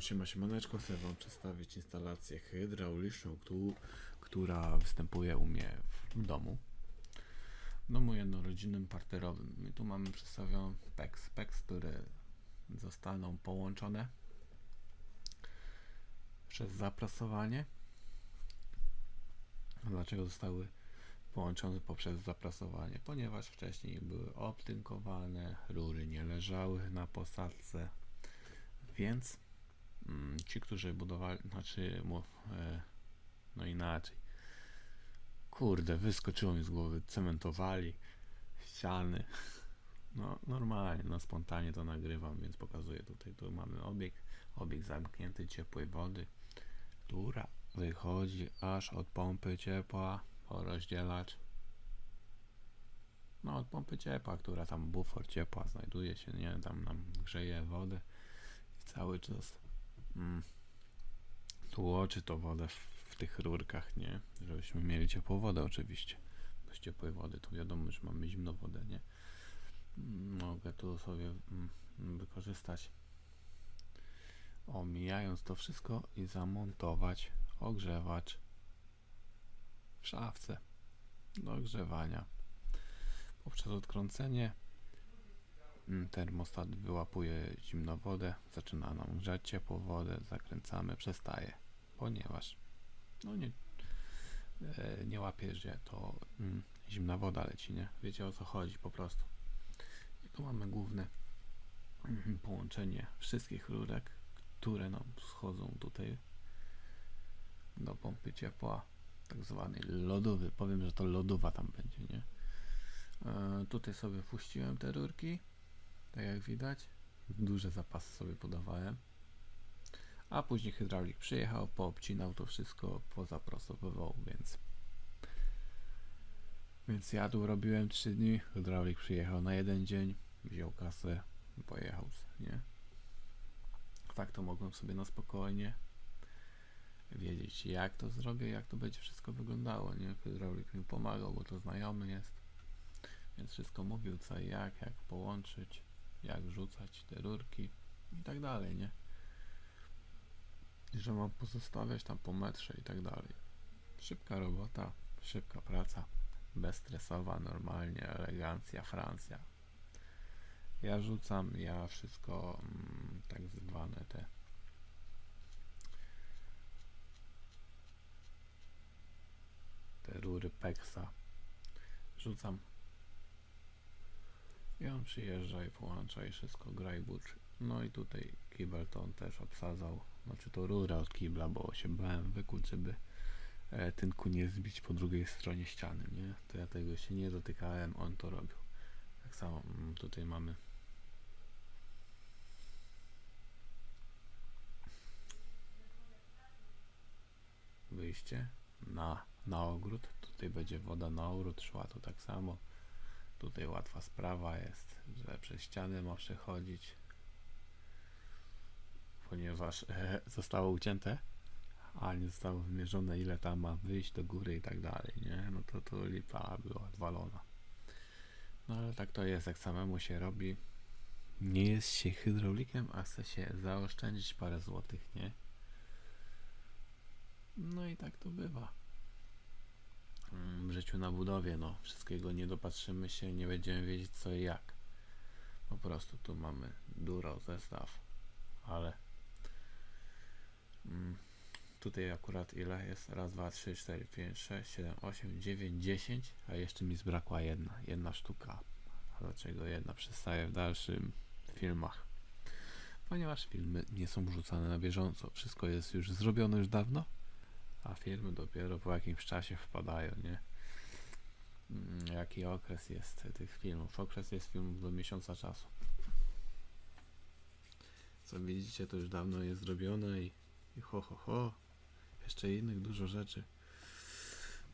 Siema, siemaneczko, chcę wam przedstawić instalację hydrauliczną, któ- która występuje u mnie w domu. W domu jednorodzinnym, parterowym. I tu mamy przedstawiony PEX, PEX, które zostaną połączone przez zaprasowanie. Dlaczego zostały połączone poprzez zaprasowanie? Ponieważ wcześniej były obtynkowane, rury nie leżały na posadzce, więc ci, którzy budowali, znaczy, e, no inaczej. Kurde, wyskoczyło mi z głowy, cementowali ściany. No, normalnie, no spontanie to nagrywam, więc pokazuję tutaj. Tu mamy obieg, obieg zamknięty ciepłej wody, która wychodzi aż od pompy ciepła po rozdzielacz. No, od pompy ciepła, która tam bufor ciepła znajduje się, nie, tam nam grzeje wodę i cały czas mm, tłoczy to wodę w, w tych rurkach, nie? Żebyśmy mieli ciepłą wodę oczywiście. Z ciepłej wody, to wiadomo, że mamy zimną wodę, nie? Mm, Mogę tu sobie mm, wykorzystać omijając to wszystko i zamontować ogrzewacz w szafce do ogrzewania. Poprzez odkręcenie termostat wyłapuje zimną wodę, zaczyna nam grzać ciepłą wodę, zakręcamy, przestaje, ponieważ no nie, e, nie łapie, że to mm, zimna woda leci, nie? Wiecie o co chodzi po prostu. I tu mamy główne mm, połączenie wszystkich rurek, które nam schodzą tutaj do pompy ciepła, tak zwany lodowy. Powiem, że to lodowa tam będzie, nie? E, tutaj sobie puściłem te rurki, tak jak widać. Duże zapasy sobie podawałem. A później hydraulik przyjechał, poobcinał to wszystko, pozaprasowywał, więc więc ja robiłem 3 dni, hydraulik przyjechał na jeden dzień, wziął kasę, pojechał, nie? Tak to mogłem sobie na spokojnie wiedzieć, jak to zrobię, jak to będzie wszystko wyglądało, nie? Hydraulik mi pomagał, bo to znajomy jest, więc wszystko mówił co i jak, jak połączyć, jak rzucać te rurki i tak dalej, nie? Że mam pozostawiać tam po metrze i tak dalej. Szybka robota, szybka praca, bezstresowa, normalnie, elegancja, Francja. Ja rzucam, ja wszystko mm, tak zwane te te rury Pexa rzucam i on przyjeżdża i połącza i wszystko gra i buczy. No i tutaj kibel to on też obsadzał, znaczy to rura od kibla, bo się bałem wykuć, żeby e, tynku nie zbić po drugiej stronie ściany, nie? To ja tego się nie dotykałem, on to robił. Tak samo mm, tutaj mamy wyjście na, na ogród. Tutaj będzie woda na ogród szła, tu tak samo. Tutaj łatwa sprawa jest, że przez ściany ma przechodzić, ponieważ e, zostało ucięte, a nie zostało wymierzone ile tam ma wyjść do góry i tak dalej, nie? No to to lipa była odwalona. No ale tak to jest, jak samemu się robi. Nie jest się hydraulikiem, a chce się zaoszczędzić parę złotych, nie? No i tak to bywa. Mm, W życiu na budowie, no, wszystkiego nie dopatrzymy się, nie będziemy wiedzieć co i jak. Po prostu tu mamy duro zestaw, ale mm, tutaj akurat ile jest? Raz, dwa, trzy, cztery, pięć, sześć, siedem, osiem, dziewięć, dziesięć, a jeszcze mi zbrakła jedna, jedna sztuka. A dlaczego jedna? Przestaje w dalszym filmach. Ponieważ filmy nie są wrzucane na bieżąco. Wszystko jest już zrobione już dawno, a filmy dopiero po jakimś czasie wpadają, nie? Mm, Jaki okres jest tych filmów? Okres jest filmów do miesiąca czasu. Co widzicie, to już dawno jest zrobione i, i ho, ho, ho. Jeszcze innych dużo rzeczy.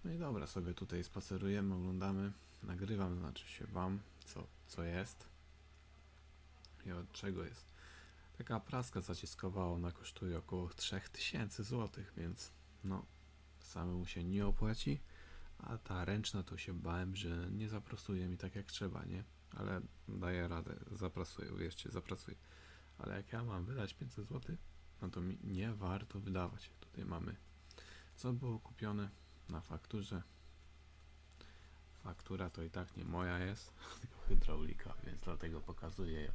No i dobra, sobie tutaj spacerujemy, oglądamy. Nagrywam, znaczy się wam, co, co jest i od czego jest. Taka praska zaciskowa, ona kosztuje około 3000 zł, więc no, samemu się nie opłaci, a ta ręczna to się bałem, że nie zaprasuje mi tak jak trzeba, nie? Ale daję radę, zaprasuję, uwierzcie, zapracuję. Ale jak ja mam wydać 500 zł no to mi nie warto wydawać. Tutaj mamy, co było kupione na fakturze. Faktura to i tak nie moja jest, tylko hydraulika, więc dlatego pokazuję.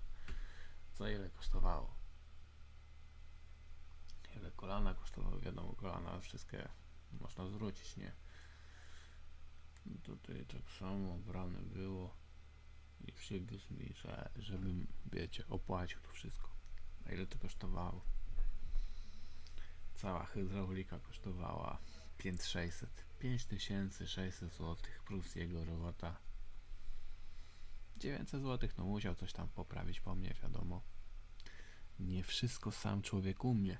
Co ile kosztowało. Ile kolana kosztowało, wiadomo, kolana wszystkie można zwrócić, nie? Tutaj tak samo brane było i przywiózł mi, że żebym, wiecie, opłacił to wszystko. A ile to kosztowało? Cała hydraulika kosztowała 5600. 5600 zł plus jego robota. 900 zł, no musiał coś tam poprawić po mnie, wiadomo. Nie wszystko sam człowiek umie.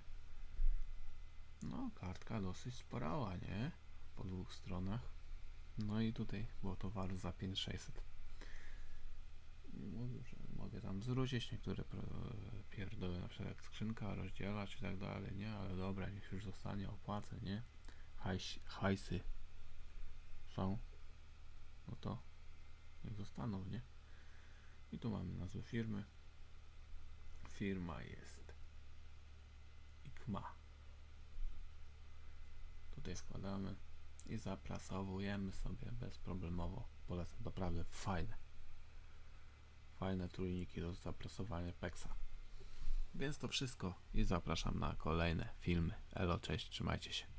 No, kartka dosyć sporała, nie? Po dwóch stronach. No i tutaj było towaru za 5600. Mówił, że mogę tam zwrócić niektóre pierdoły, na przykład jak skrzynka, rozdzielać i tak dalej, nie? Ale dobra, niech już zostanie, opłacę, nie? Hajs, hajsy są, no to niech zostaną, nie? I tu mamy nazwę firmy. Firma jest IKMA. Tutaj wkładamy i zaprasowujemy sobie bezproblemowo. Polecam, naprawdę fajne. Fajne trójniki do zaprasowania peksa. Więc to wszystko i zapraszam na kolejne filmy. Elo, cześć, trzymajcie się.